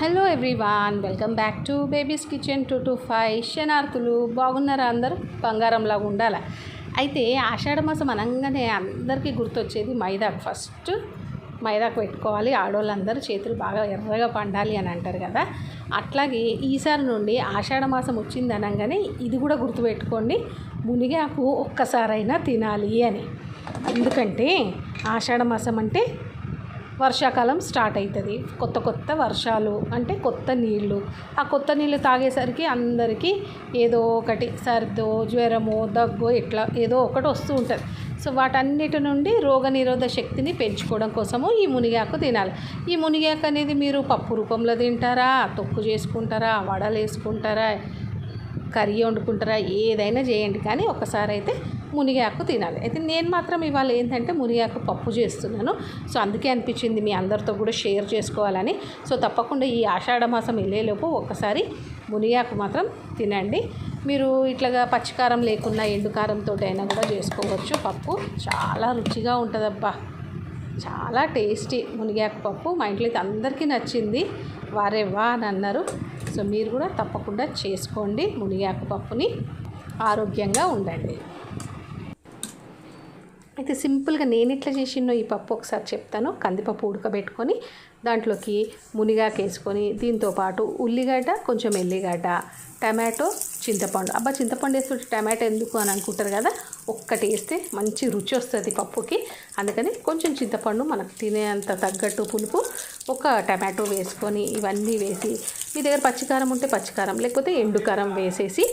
Hello everyone welcome back to baby's kitchen two two five. శనార్థులు బాగున్నారా అందరూ? బంగారంలాగా ఉండాలి? అయితే ఆషాఢ మాసం అనగానే అందరికీ గుర్తొచ్చేది మైదాకు ఫస్ట్ మైదాకు పెట్టుకోవాలి. ఆడవాళ్ళందరూ చేతులు బాగా ఎర్రగా పండాలి అని అంటారు కదా. అట్లాగే ఈసారి నుండి ఆషాఢ మాసం వచ్చింది అనగానే ఇది కూడా గుర్తుపెట్టుకోండి. మునిగాకు ఒక్కసారైనా తినాలి అని. ఎందుకంటే ఆషాఢ మాసం అంటే వర్షాకాలం స్టార్ట్ అవుతుంది కొత్త కొత్త వర్షాలు అంటే కొత్త నీళ్ళు. ఆ కొత్త నీళ్ళు తాగేసరికి అందరికీ ఏదో ఒకటి సర్దో జ్వరమో దగ్గో ఇట్లా ఏదో ఒకటి వస్తూ ఉంటుంది. సో వాటన్నిటి నుండి రోగనిరోధ శక్తిని పెంచుకోవడం కోసము ఈ మునిగాకు తినాలి. ఈ మునిగాకు అనేది మీరు పప్పు రూపంలో తింటారా? తొక్కు చేసుకుంటారా? వడలు వేసుకుంటారా కర్రీ వండుకుంటారా ఏదైనా చేయండి. కానీ ఒకసారి అయితే మునిగాకు తినాలి. అయితే నేను మాత్రం ఇవాళ ఏంటంటే మునిగాకు పప్పు చేస్తున్నాను. సో అందుకే అనిపించింది మీ అందరితో కూడా షేర్ చేసుకోవాలని. సో తప్పకుండా ఈ ఆషాఢ మాసం వెళ్ళేలోపు ఒక్కసారి మునిగాకు మాత్రం తినండి. మీరు ఇట్లాగా పచ్చికారం లేకున్నా ఎండుకారంతో అయినా కూడా చేసుకోవచ్చు. పప్పు చాలా రుచిగా ఉంటుందబ్బా. చాలా టేస్టీ మునిగాకు పప్పు. మా ఇంట్లో అయితే అందరికీ నచ్చింది. వారే వా అని అన్నారు. సో మీరు కూడా తప్పకుండా చేసుకోండి మునిగాకు పప్పుని ఆరోగ్యంగా ఉండండి. అయితే సింపుల్గా నేను ఎట్లా చేసినో ఈ పప్పు ఒకసారి చెప్తాను. కందిపప్పు ఉడకబెట్టుకొని దాంట్లోకి మునిగాకు వేసుకొని దీంతోపాటు ఉల్లిగడ్డ కొంచెం ఎల్లిగడ్డ టమాటో చింతపండు. అబ్బా చింతపండు వేస్తుంటే టమాటో ఎందుకు అని అనుకుంటారు కదా? ఒక్కటి వేస్తే మంచి రుచి వస్తుంది పప్పుకి. అందుకని కొంచెం చింతపండు మనకు తినేంత తగ్గట్టు పులుపు ఒక టమాటో వేసుకొని ఇవన్నీ వేసి మీ దగ్గర పచ్చికారం ఉంటే పచ్చికారం లేకపోతే ఎండుకారం వేసేసి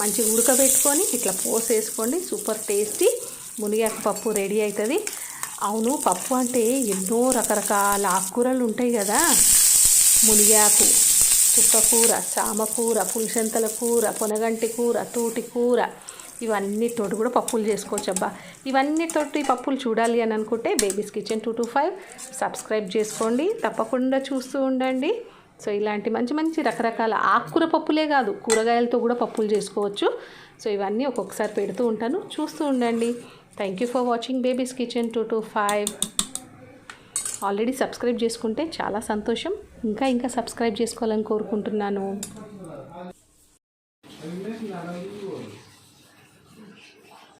మంచిగా ఉడకబెట్టుకొని ఇట్లా పోసేసుకోండి. సూపర్ టేస్టీ మునిగాకు పప్పు రెడీ అవుతుంది. అవును పప్పు అంటే ఎన్నో రకరకాల ఆకుకూరలు ఉంటాయి కదా. మునిగాకు చుక్కకూర చామకూర పులిసెంతల కూర పొనగంటి కూర తోటి కూర ఇవన్నితోటి కూడా పప్పులు చేసుకోవచ్చు అబ్బా. ఇవన్నితోటి పప్పులు చూడాలి అని అనుకుంటే baby's kitchen two two five subscribe చేసుకోండి. తప్పకుండా చూస్తూ ఉండండి. సో ఇలాంటి మంచి మంచి రకరకాల ఆకుకూర పప్పులే కాదు కూరగాయలతో కూడా పప్పులు చేసుకోవచ్చు. సో ఇవన్నీ ఒక్కొక్కసారి పెడుతూ ఉంటాను. చూస్తూ ఉండండి. Thank you for watching baby's kitchen two two five already subscribe చేసుకుంటే చాలా సంతోషం. ఇంకా ఇంకా సబ్స్క్రైబ్ చేసుకోవాలని కోరుకుంటున్నాను.